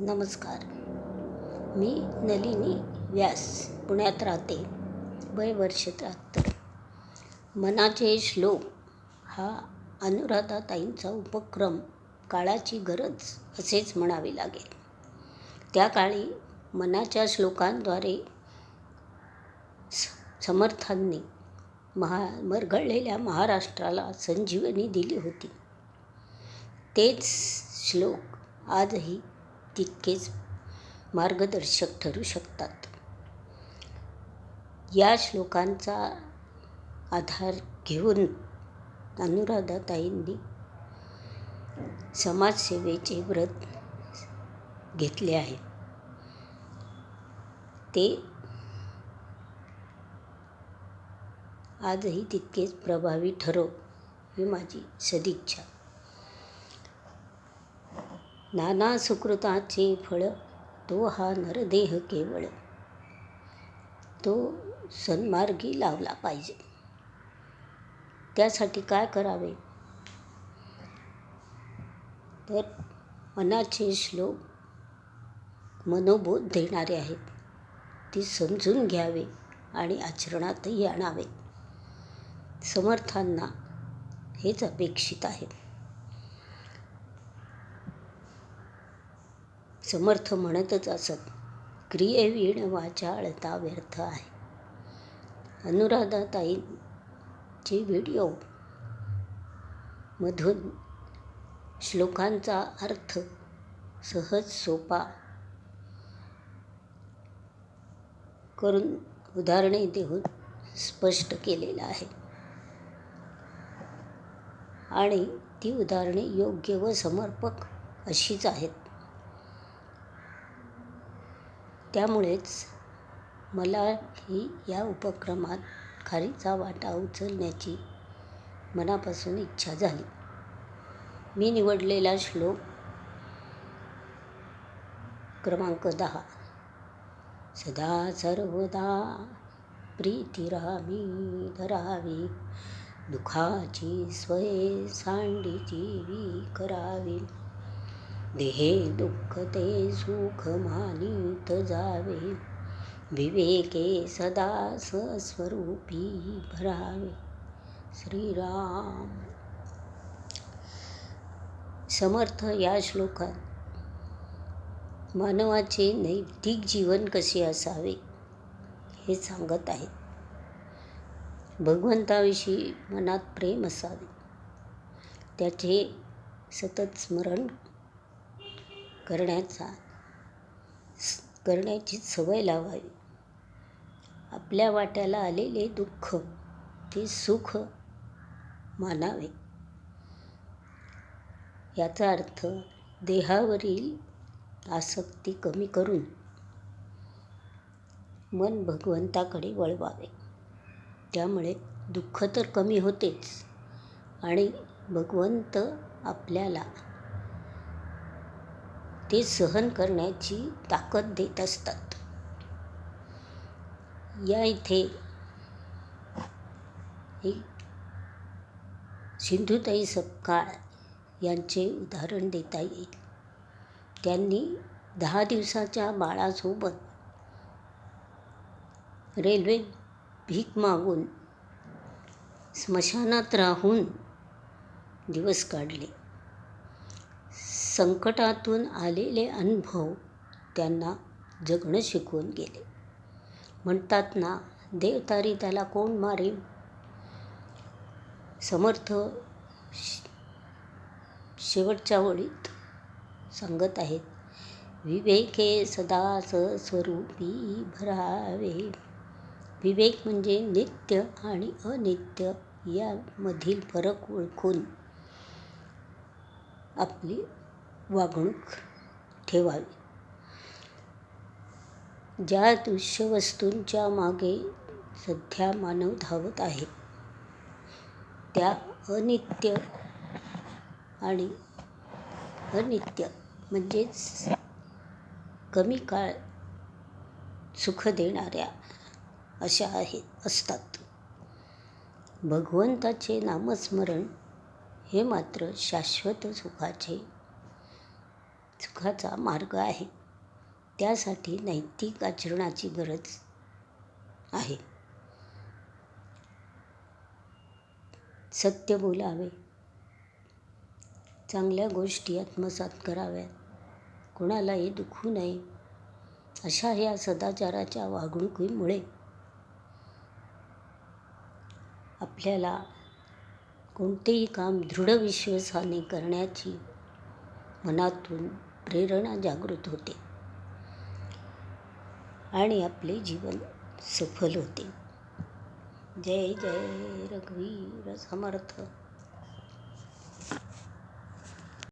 नमस्कार. मी नलिनी व्यास पुण्यात राहते. वय वर्ष त्र्याहत्तर. मनाचे श्लोक हा अनुराधाताईंचा उपक्रम काळाची गरज असेच म्हणावे लागेल. त्या काळी मनाच्या श्लोकांद्वारे स समर्थांनी महा मरगळलेल्या महाराष्ट्राला संजीवनी दिली होती. तेच श्लोक आजही तितकेच मार्गदर्शक ठरू शकतात. या श्लोकांचा आधार घेऊन अनुराधाताईंनी समाजसेवेचे व्रत घेतले आहे. ते आजही तितकेच प्रभावी ठरो ही माझी सदिच्छा. नाना सुकृताचे फळ तो हा नरदेह केवळ. तो सन्मार्गी लावला पाहिजे. त्यासाठी काय करावे? तर मनाचे श्लोक मनोबोध देणारे आहेत. ती समजून घ्यावे आणि आचरणातही आणावे. समर्थांना हेच अपेक्षित आहे. समर्थ म्हणतच असत. क्रियेवीण वाचाळता व्यर्थ आहे. अनुराधाताईंचे व्हिडिओ. मधून श्लोकांचा अर्थ सहज सोपा. करून उदाहरणे देऊन स्पष्ट केलेलं आहे. आणि ती उदाहरणे योग्य व समर्पक अशीच आहेत. त्यामुळेच मलाही या उपक्रमात खारीचा वाटा उचलण्याची मनापासून इच्छा झाली. मी निवडलेला श्लोक क्रमांक दहा. सदा सर्वदा प्रीतिरामी धरावी दुःखाची स्वये सांडीची करावी. देहे दुःख ते सुख मानित जावे. विवेके सदा सस्वरूपी भरावे. श्रीराम. समर्थ या श्लोकात. मानवाचे नैतिक जीवन कसे असावे हे सांगत आहेत. भगवंताविषयी मनात प्रेम असावे. त्याचे सतत स्मरण करण्याचा करण्याची सवय लावावी. आपल्या वाट्याला आलेले दुःख ते सुख मानावे. याचा अर्थ देहावरील आसक्ती कमी करून मन भगवंताकडे वळवावे. त्यामुळे दुःख तर कमी होतेच आणि भगवंत आपल्याला ते सहन करण्याची ताकद देत असतात. या इथे एक सिंधुताई सपकाळ यांचे उदाहरण देता येईल. त्यांनी दहा दिवसाच्या बाळासोबत रेल्वेत भीक मागून स्मशानात राहून दिवस काढले. संकटातून आलेले अनुभव त्यांना जगणं शिकवून गेले. म्हणतात ना देव तारी त्याला कोण मारेल? समर्थ शेवटच्या ओळीत सांगत आहेत विवेके सदा स्वरूपी भरावे. विवेक म्हणजे नित्य आणि अनित्य यामधील फरक ओळखून आपली वागणूक ठेवावी. ज्या दृश्य वस्तूंच्या मागे सध्या मानव धावत आहे त्या अनित्य आणि अनित्य म्हणजेच कमी काळ सुख देणाऱ्या अशा आहेत असतात. भगवंताचे नामस्मरण हे मात्र शाश्वत सुखाचे सुखाचा मार्ग आहे. त्यासाठी नैतिक आचरणाची गरज आहे. सत्य बोलावे. चांगल्या गोष्टी आत्मसात कराव्यात. कोणालाही दुखू नये. अशा ह्या सदाचाराच्या वागणुकीमुळे आपल्याला कोणतेही काम दृढ विश्वासाने करण्याची मनातून प्रेरणा जागृत होते. आणि आपले जीवन सफल होते. जय जय रघुवीर समर्थ.